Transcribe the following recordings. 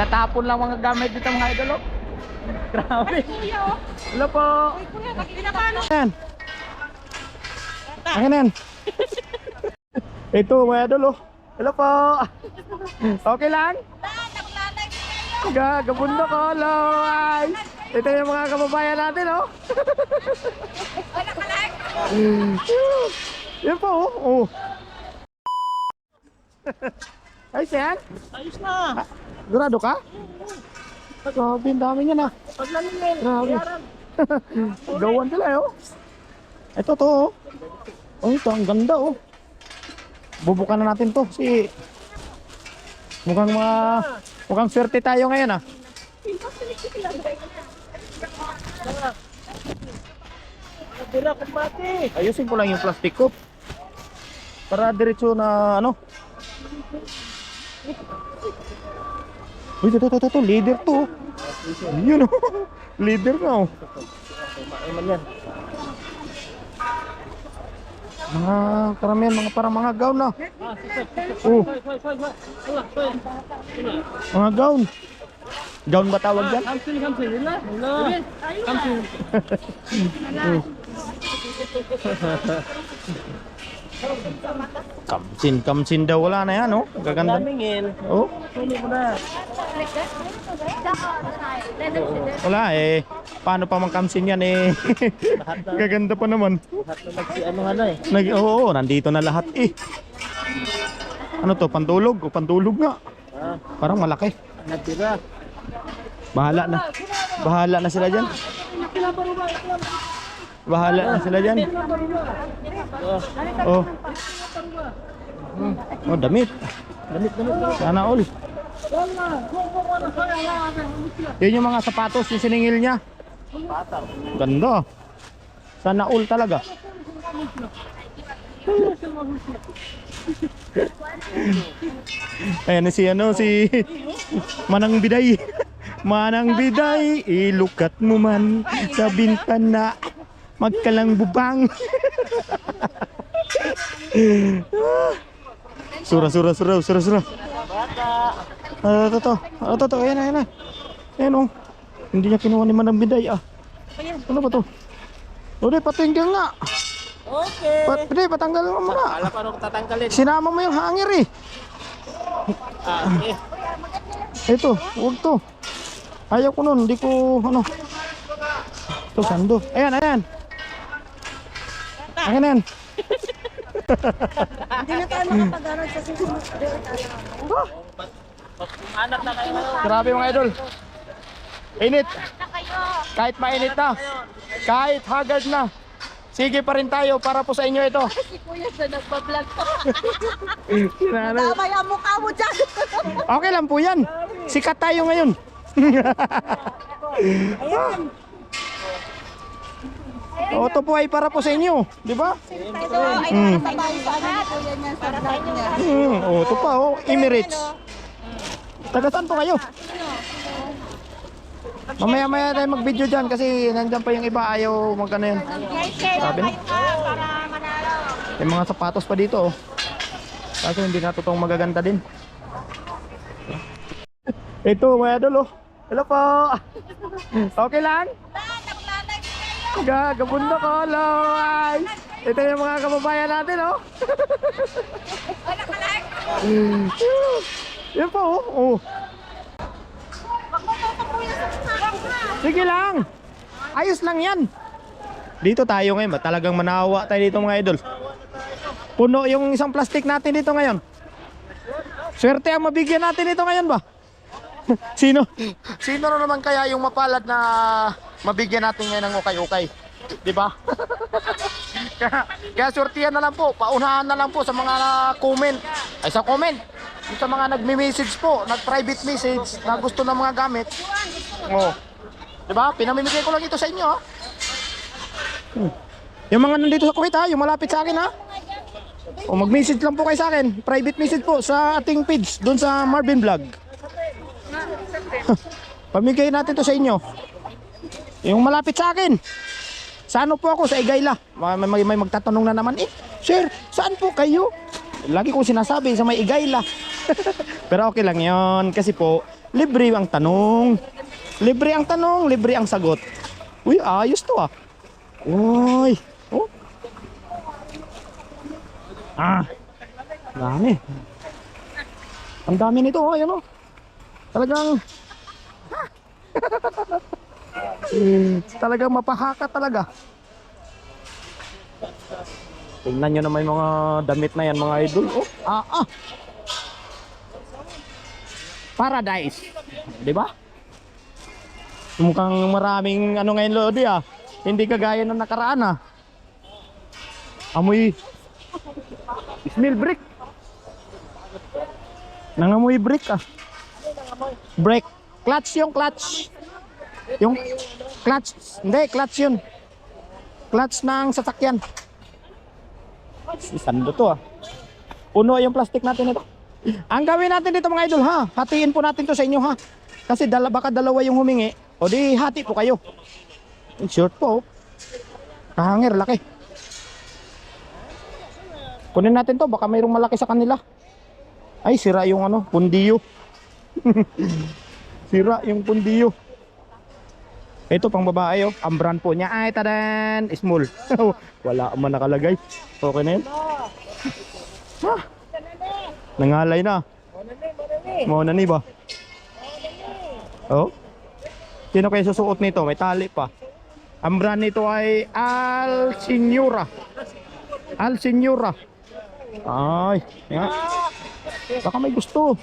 Tinatapon lang mga gamit dito mga idol. oh. Grabe. Hello po. Yan. Akin yan. Ito mga idol. oh. Hello po. Okay lang? Gagabundo ko. Hello. Hi. Ito yung mga kababayan natin oh. Yan po oh. Oh. Ay, Sen. Ayos na. Grado ka? Grabe, ang dami niya na. Paglalingin. Grabe. Gawan sila eh, oh. Ito to oh. Oh, ito ang ganda oh. Bubukan na natin to si Mukhang mga mukhang swerte tayo ngayon ah. Dira kumbate. Ayusin ko lang yung plastic ko. Para diretso na ano. Uy, ito, ito, ito, ito, leader to. Yun oh. Leader na oh. Yan. Mga karamihan, mga parang mga gown na. Oh, mga gown. Gown ba tawag dyan? Kamsin, kamsin. Wala. Wala. Kamsin. Kamsin, kamsin daw wala na yan, oh. Gaganda. Damingin. Oh, mo na. wala eh. Paano pa mang kamsin yan eh. Gaganda pa naman. Lahat na nagsi ano nga na eh. Nag, oo, oo, nandito na lahat eh. Ano to, pantulog? O pantulog nga. Ah, Parang malaki. natira. Bahala na. Bahala na sila dyan. Bahala na sila dyan. Oh, Oh. Damit. damit, damit. Sana all. Yun yung mga sapatos, yung siningil niya. Ganda. Sana all talaga. Ayan si ano si Manang Biday. Manang Biday, ilukat mo man sa bintana. Magkalang bubang. sura sura sura sura sura. Ah, ito to. Ah, ito to. Ayan na, ayan na. Ayan oh. Hindi niya kinuha ni Manang Biday ah. Ano ba to? O di, patinggal nga. Okay. Pat, di, patanggal mo muna. Alam pa nung tatanggalin. Sinama mo yung hangir eh. Ah, eh. Ito, huwag to. Ayaw ko nun, hindi ko, ano. Ito, sando. Ayan, ayan. Ayan, ayan. Hindi na tayo makapag-aral sa susunod. Anak na kayo. Grabe mga idol. Init. Kahit mainit na. Kahit hagad na. Sige pa rin tayo para po sa inyo ito. Si Kuya sa nagbablog to. Sinanay. Damay ang mukha mo dyan. Okay lang po yan. Sikat tayo ngayon. O, ito po ay para po sa inyo. Di ba? Ito ay para sa. Hmm, o, ito pa, oh. Emirates. Taga saan po kayo? Mamaya maya tayo mag-video dyan kasi nandyan pa yung iba ayaw magkano yun. Sabi na. May mga sapatos pa dito oh. Kaso hindi na totoong magaganda din. Ito mga idol oh. Hello po. Okay lang? Gagabundo ko. Hello. Hi. Ito yung mga kababayan natin oh. Yan po oh. oh. Sige lang. Ayos lang yan. Dito tayo ngayon. Talagang manawa tayo dito mga idol. Puno yung isang plastic natin dito ngayon. Swerte ang mabigyan natin dito ngayon ba? sino? Sino na naman kaya yung mapalad na mabigyan natin ngayon ng ukay-ukay? Di ba? kaya, kaya swertihan na lang po. Paunahan na lang po sa mga comment. Ay sa comment. Yung Sa mga nagme-message po, nag-private message na gusto ng mga gamit. Oh. Di ba? Pinamimigay ko lang ito sa inyo ha. Hmm. Yung mga nandito sa Kuwait ha, yung malapit sa akin ha. O mag-message lang po kayo sa akin. Private message po sa ating page doon sa Marvin Vlog. Pamigay natin to sa inyo. Yung malapit sa akin. Sa ano po ako? Sa Igayla. May, may, may magtatanong na naman, eh, Sir, saan po kayo? Lagi kong sinasabi sa may Igayla. Pero okay lang yon kasi po, Libre ang tanong. Libre ang tanong, libre ang sagot. Uy, ayos to ah. Uy. Oh. Ah. Dami. Ang dami nito, oh, ayan oh. Talagang Talagang mapahaka talaga. Tingnan nyo naman yung mga damit na yan mga idol. Oh, ah, ah. Paradise. Di ba? Mukhang maraming ano ngayon Lodi ah. Hindi kagaya ng nakaraan ah. Amoy smell brick. Nangamoy brick ah. Brake. Clutch yung clutch. Yung clutch. Hindi, clutch yun. Clutch ng sasakyan. Sando to ah. Puno yung plastic natin ito. Ang gawin natin dito mga idol ha. Hatiin po natin to sa inyo ha. Kasi dala, baka dalawa yung humingi. O di hati po kayo. Short po. Kahangir, laki. Kunin natin to. Baka mayroong malaki sa kanila. Ay, sira yung ano, pundiyo. sira yung pundiyo. Ito pang babae oh. Ang brand po niya ay tadan, small. Wala man nakalagay. Okay na yun. Ha? Nangalay na. Mo na ni ba? Oh. Sino kayo susuot nito? May tali pa. Ang brand nito ay Al Signora. Al Signora. Ay, nga. Baka may gusto.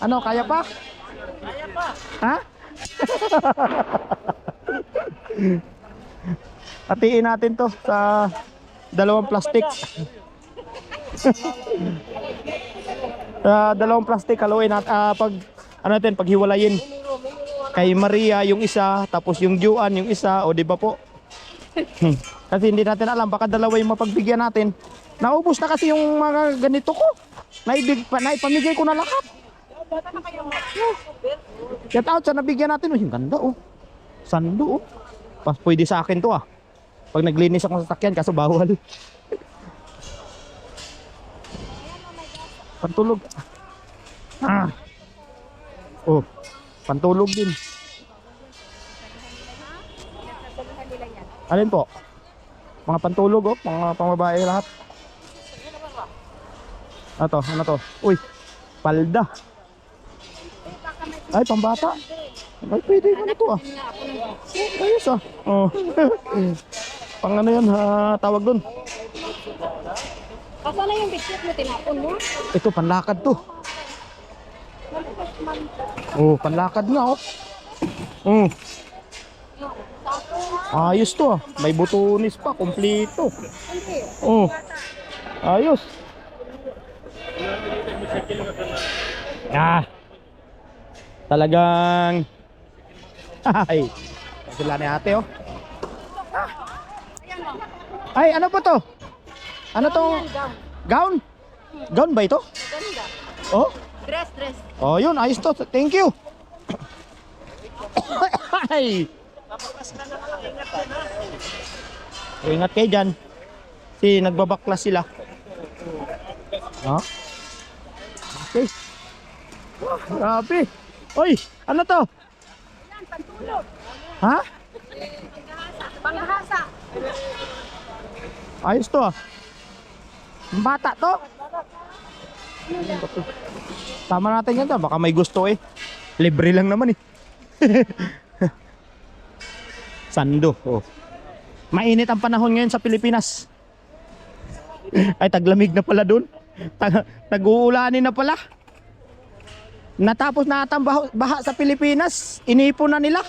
Ano, kaya pa? Kaya pa. Ha? Hatiin natin to sa dalawang plastic. sa dalawang plastic haluin at ah, pag ano natin paghiwalayin. Kay Maria yung isa, tapos yung Juan yung isa, o di ba po? Kasi hindi natin alam baka dalawa yung mapagbigyan natin. Naubos na kasi yung mga ganito ko. Naibig pa, naipamigay ko na lahat. Get out sa nabigyan natin. Oh, yung ganda oh. Sando oh. Pas pwede sa akin to ah. Pag naglinis ako sa sasakyan kaso bawal. Pantulog. Ah. Oh. Pantulog din. Alin po? Mga pantulog oh, mga pangbabae lahat. Ano to? Ano to? Uy, palda. Ay, pambata. Ay, pwede ko na to ah. Ayos ah. Oh. Pang ano yan, ha, tawag dun. Asa na yung biscuit mo tinapon mo? Ito, panlakad to. Oh, panlakad nga oh. Mm. Ayos to ah. May butunis pa, kompleto. Oh. Ayos. Ah. Talagang Ay. Sila ni ate oh. Ay, ano po to? Ano tong gown? Gown ba ito? Ganda. Oh? Dress, dress. Oh, yun, ayos to. Thank you. Ay. Ingat kayo dyan. Si nagbabaklas sila. Ha? Okay. Grabe. Oy, ano to? Ha? Panghasa. Ayos to ah. Ang Bata to. Tama natin yan to. Baka may gusto eh. Libre lang naman eh. Sando. Oh. Mainit ang panahon ngayon sa Pilipinas. Ay, taglamig na pala dun. Tag- Nag-uulanin na pala. Natapos na ata ang baho- baha sa Pilipinas. Inipon na nila.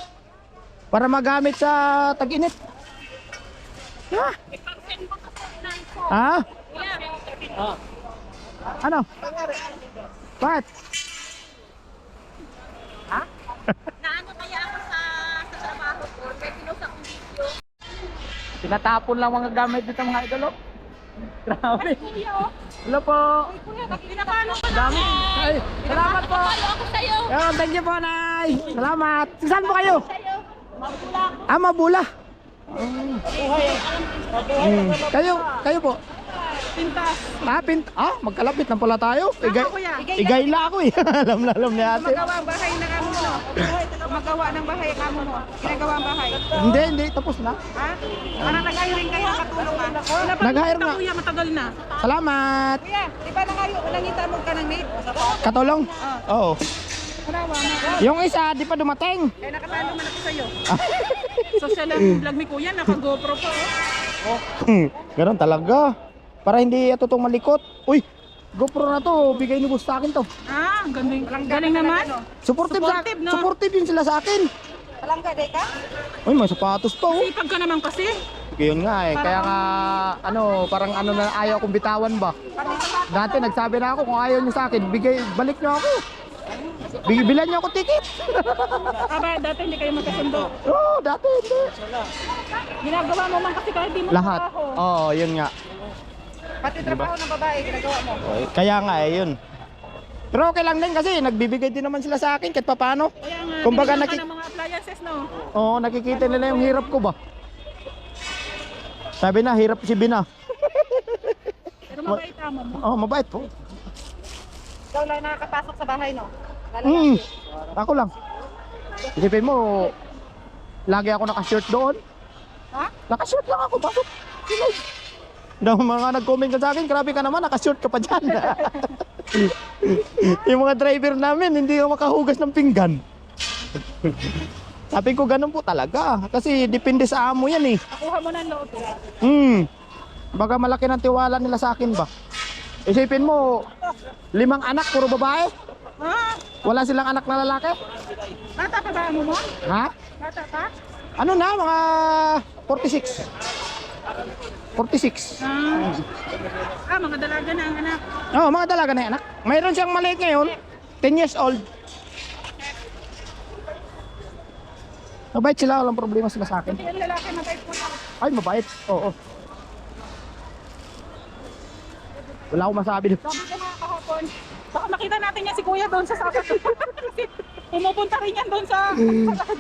Para magamit sa tag-init. Ha? Ha? Ano? What? Naano kaya ako sa, sa trabaho ko? May pinusa kong video. Tinatapon lang mga gamit dito mga idol. oh. Grabe. Video. Hello po. Kuya, pinapano ko Dami. Ay, salamat po. Palo ako sa'yo. Thank you po, Nay. Salamat. Saan po kayo? Sa'yo. Mabulak. Ah, mabula. Hmm. Kayo, kayo po. Pintas. Ah, pint ah, magkalapit na pala tayo. Igay, kuya. igay la ako eh. alam na alam ni ate. Magawa ang bahay ng amo mo. Magawa ng bahay ang amo mo. Ginagawa ang bahay. Hindi, hindi, tapos na. Ha? Para nag-hiring kayo ng katulungan. Wala pa Nag-hire nga. Kuya, matagal na. Salamat. Kuya, di ba nangayo, nangita mo ka ng maid? Katulong? Oo. Marawa mo. Yung isa, di pa dumating. Kaya nakatalo man ako sa'yo. Social ang vlog ni Kuya, naka-GoPro po. Oh. Ganun talaga. Para hindi ito itong malikot. Uy, GoPro na to. Bigay ni boss sa akin to. Ah, galing, galing naman. Supportive, Supportive, sa, no? supportive yun sila sa akin. Palangga, day ka? Uy, may sapatos to. oh. Sipag ka naman kasi. Yun nga eh. Kaya nga, ano, parang ano na ayaw kong bitawan ba. Dati nagsabi na ako kung ayaw niyo sa akin, bigay, balik niyo ako. Big, bilan niyo ako ticket. Aba, dati hindi kayo magkasundo. Oo, dati hindi. Ginagawa mo man kasi kahit di mo Lahat. Oo, yun nga. Pati trabaho ng babae, ginagawa mo. Kaya nga eh, yun. Pero okay lang din kasi nagbibigay din naman sila sa akin kahit papano. Kaya nga, Kumbaga, naki- ng mga appliances, no? Oo, nakikita nila yung hirap ko ba. Sabi na, hirap si Bina. Pero mabait amo mo. Oo, mabait po. Ikaw lang nakakapasok sa bahay, no? Mm. Ako lang. Isipin mo, lagi ako nakashirt doon. Ha? Nakashirt lang ako, bakit? Sino? Daw mga nag-comment ka sa akin, grabe ka naman, nakashirt ka pa dyan. yung mga driver namin, hindi ka makahugas ng pinggan. Sabi ko ganun po talaga. Kasi depende sa amo yan eh. Nakuha mo ng loob. Hmm. Baga malaki ng tiwala nila sa akin ba? Isipin mo, limang anak, puro babae. Ha? Wala silang anak na lalaki. Bata pa ba amo mo? Ha? Bata pa? Ano na, mga 46. 46. Ah, ah mga dalaga na ang anak. Oo, mga dalaga na yan, anak. Mayroon siyang maliit ngayon, 10 years old. Mabait sila, walang problema sila sa akin. Hindi ang lalaki mabait po yan. Ay, mabait. Oo. Wala akong masabi. Sabi ko nga kahapon, baka makita natin yan si Kuya doon sa. Kasi pumupunta rin yan doon sa...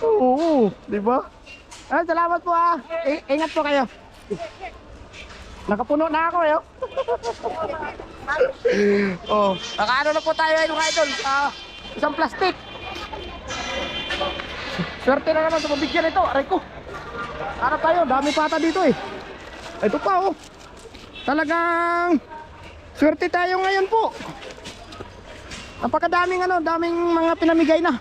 Oo, di ba? Ay, salamat po ah. I- ingat po kayo. Nakapuno na ako eh. oh. oh, nakaano na po tayo ay mga idol. Ah, isang plastic. Swerte na naman sa mabigyan ito. Aray ko. Harap tayo, dami pata dito eh. Ito pa oh. Talagang swerte tayo ngayon po. Napakadaming ano, daming mga pinamigay na.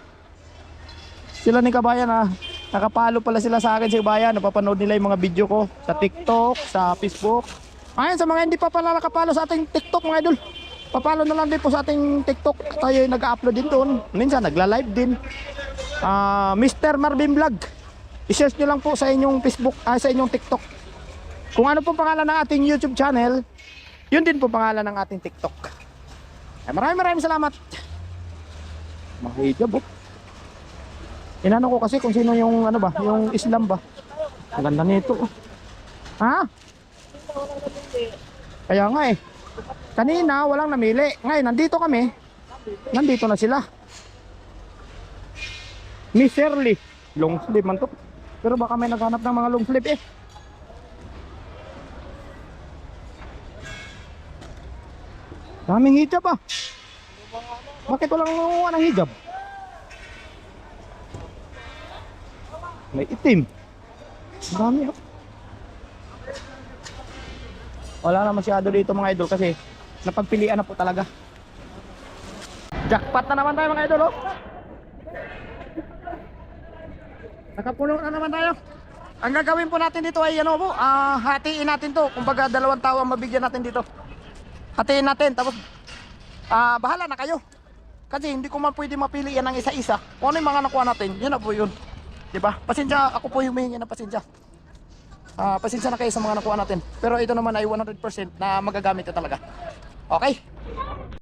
Sila ni Kabayan ah. Nakapalo pala sila sa akin sa Kabayan. Napapanood nila yung mga video ko sa TikTok, sa Facebook. Ayun, sa mga hindi pa pala nakapalo sa ating TikTok mga idol. Papalo na lang din po sa ating TikTok. Tayo yung nag-upload din doon. Minsan nagla-live din. Ah, Mr. Marvin Vlog. I-search nyo lang po sa inyong Facebook, ah, sa inyong TikTok. Kung ano po pangalan ng ating YouTube channel, yun din po pangalan ng ating TikTok. Ay, maraming maraming salamat. Mga hijab oh. Inano ko kasi kung sino yung ano ba, yung Islam ba. Ang ganda nito. Ha? Kaya nga eh. Kanina walang namili. Ngayon nandito kami. Nandito na sila. Miss Shirley. Long sleeve man to. Pero baka may naghanap ng mga long sleeve eh. Daming hijab ah. Bakit walang ng hijab? May itim. Ang dami oh. Wala na masyado dito mga idol kasi napagpilian na po talaga. Jackpot na naman tayo mga idol oh. Nakapuno na naman tayo. Ang gagawin po natin dito ay ano po, ah, hatiin natin to. Kumbaga dalawang tao ang mabigyan natin dito. Hatiin natin tapos ah, bahala na kayo. Kasi hindi ko man pwede mapili yan ng isa-isa. Kung ano yung mga nakuha natin, yun na po yun. 'Di ba? Pasensya, ako po humingi ng pasensya. Ah, pasensya na kayo sa mga nakuha natin. Pero ito naman ay 100% na magagamit na talaga. Okay?